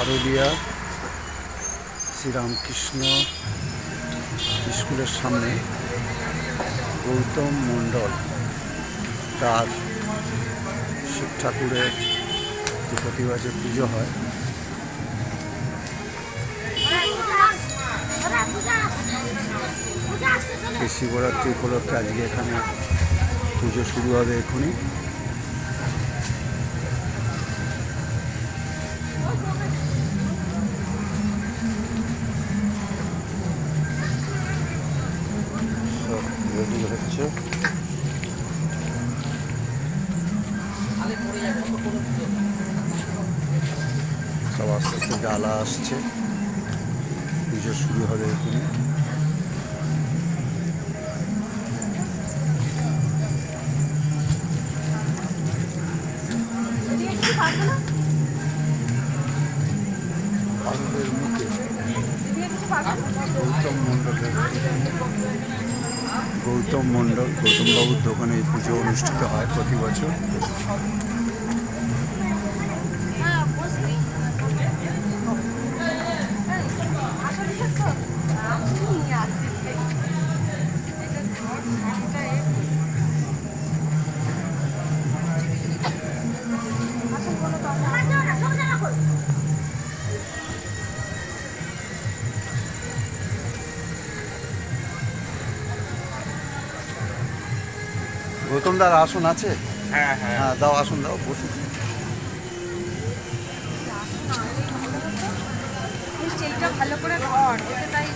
পারুলিয়া, শ্রীরামকৃষ্ণ স্কুলের সামনে গৌতম মণ্ডল তার শিব ঠাকুরের যে প্রতিবাজে পুজো হয়। শিবরাত্রি উপলক্ষে আজকে এখানে পুজো শুরু হবে এখনই। রেডি হচ্ছে। সব আস্তে আস্তে ডালা আসছে। পুজো শুরু হবে এখানে মুখে। গৌতম মণ্ডলের। গৌতম মণ্ডল গৌতমবাবুর দোকানে এই পুজো অনুষ্ঠিত হয় প্রতি বছর। দার আসন আছে? হ্যাঁ হ্যাঁ। হ্যাঁ দাও আসন দাও বসুন। সেইটা ভালো করে ধর এতে তাই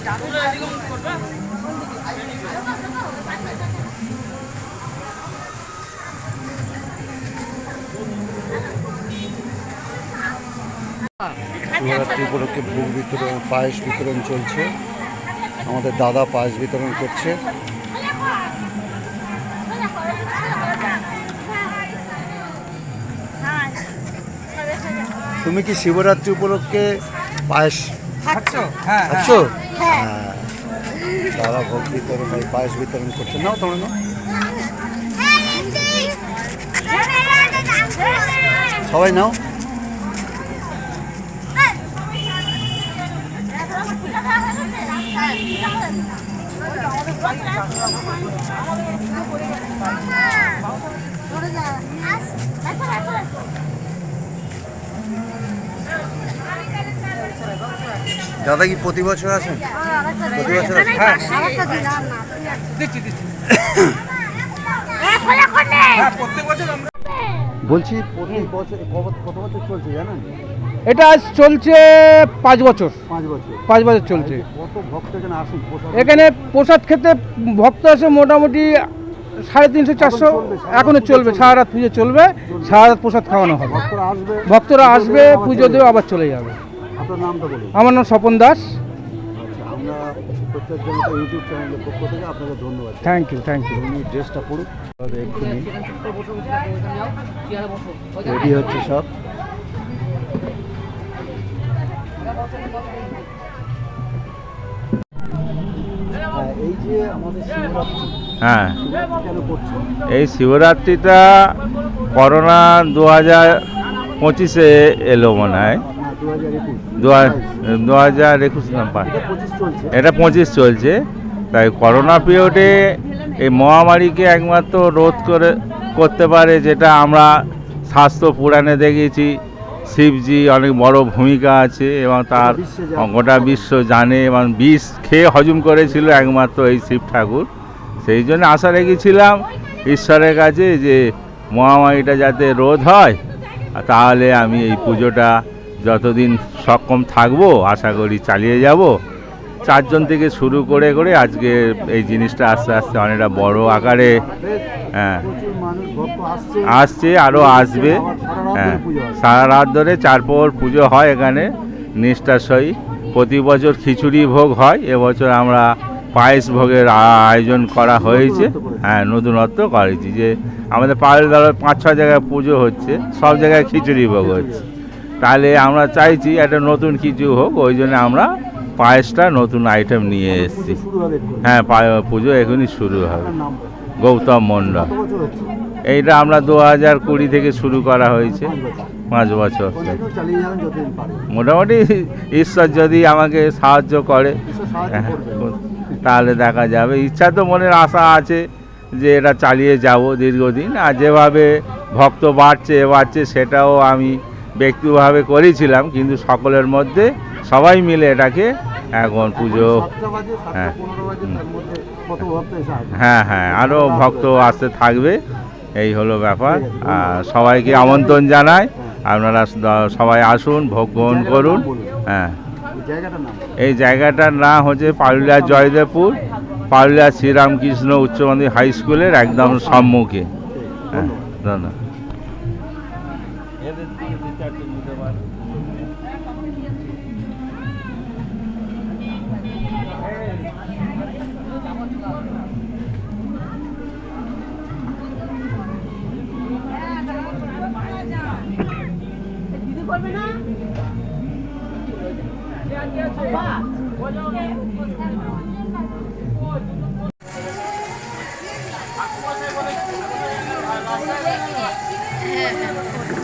শিবরাত্রি উপলক্ষে ভোগ বিতরণ পায়েস বিতরণ চলছে। আমাদের দাদা পায়েস বিতরণ করছে। তুমি কি শিবরাত্রি উপলক্ষে পায়েস খাচ্ছ? হ্যাঁ খাচ্ছ? হ্যাঁ। দাদা ভোগ বিতরণ এই পায়েস বিতরণ করছে। নাও তোমরা নাও। সবাই নাও। দাদা কি প্রতি বছর আসেন? প্রতি বছর হ্যাঁ। বলছি প্রতি বছর কত- কত বছর চলছে জানেন? এটা আজ চলছে পাঁচ বছর। পাঁচ বছর। পাঁচ বছর চলছে। কত ভক্ত এখানে আসুন এখানে প্রসাদ খেতে ভক্ত আছে মোটামুটি সাড়ে তিনশো চারশো। এখনও চলবে সারা রাত পুজো চলবে সারা রাত প্রসাদ খাওয়ানো হবে। ভক্তরা আসবে। ভক্তরা আসবে পুজো দেবে আবার চলে যাবে। আপনার নামটা বলুন। আমার নাম স্বপন দাস। আমরা প্রত্যেক ইউটিউব চ্যানেলের পক্ষ থেকে আপনাকে ধন্যবাদ। থ্যাংক ইউ থ্যাংক ইউ উনি ড্রেসটা এক্ষুনি রেডি হচ্ছে সব। হ্যাঁ, এই যে আমাদের শিবরাত্রি হ্যাঁ। এই শিবরাত্রিটা করোনা দু হাজার পঁচিশে এলো মনে হয়। হ্যাঁ দু হাজার একুশ চলছে এটা পঁচিশ চলছে। তাই করোনা পিরিয়ডে এই মহামারীকে একমাত্র রোধ করে, করতে পারে যেটা আমরা স্বাস্থ্য পুরাণে দেখেছি। শিবজি অনেক বড় ভূমিকা আছে এবং তার গোটা বিশ্ব জানে এবং বিষ খেয়ে হজম করেছিল একমাত্র এই শিব ঠাকুর। সেই জন্য আশা রেখেছিলাম ঈশ্বরের কাছে যে মহামারীটা যাতে রোধ হয়, তাহলে আমি এই পুজোটা যতদিন সক্ষম থাকব, আশা করি চালিয়ে যাব। চারজন থেকে শুরু করে করে আজকে এই জিনিসটা আস্তে আস্তে অনেকটা বড় আকারে হ্যাঁ আসছে আরও আসবে হ্যাঁ। সারা রাত ধরে চার প্রহর পুজো হয় এখানে সহিত প্রতি বছর খিচুড়ি ভোগ হয়, এবছর আমরা পায়েস ভোগের আয়োজন করা হয়েছে হ্যাঁ নতুনত্ব করেছি যে আমাদের পায়ের দ্বারা পাঁচ ছ জায়গায় পুজো হচ্ছে, সব জায়গায় খিচুড়ি ভোগ হচ্ছে। তাহলে আমরা চাইছি একটা নতুন কিছু হোক ওই জন্য আমরা পায়েসটা নতুন আইটেম নিয়ে এসেছি। হবে এক্ষুনি। হ্যাঁ পায়ে পুজো এখনই শুরু হবে। গৌতম মণ্ডল। এইটা আমরা দু হাজার কুড়ি থেকে শুরু করা হয়েছে। পাঁচ বছর। মোটামুটি ঈশ্বর যদি আমাকে সাহায্য করে হ্যাঁ। তাহলে দেখা যাবে। ইচ্ছা তো মনের আশা আছে যে এটা চালিয়ে যাব দীর্ঘদিন। আর যেভাবে ভক্ত বাড়ছে বাড়ছে সেটাও আমি ব্যক্তিগতভাবে করেছিলাম কিন্তু সকলের মধ্যে সবাই মিলে এটাকে এখন পুজো হ্যাঁ। ভক্ত এসে হাজির? হ্যাঁ হ্যাঁ আরও ভক্ত আসতে থাকবে এই হলো ব্যাপার আর সবাইকে আমন্ত্রণ জানাই আপনারা সবাই আসুন ভোগ গ্রহণ করুন হ্যাঁ। এই জায়গাটার নাম হচ্ছে পারুলিয়া জয়দেবপুর পারুলিয়া শ্রীরামকৃষ্ণ উচ্চ মাধ্যমিক হাই স্কুলের একদম সম্মুখে হ্যাঁ ধন্যবাদ এই তো না। সবাই ফল নিচ্ছে, দিয়ে কল করে বার করল। না খাচ্ছে।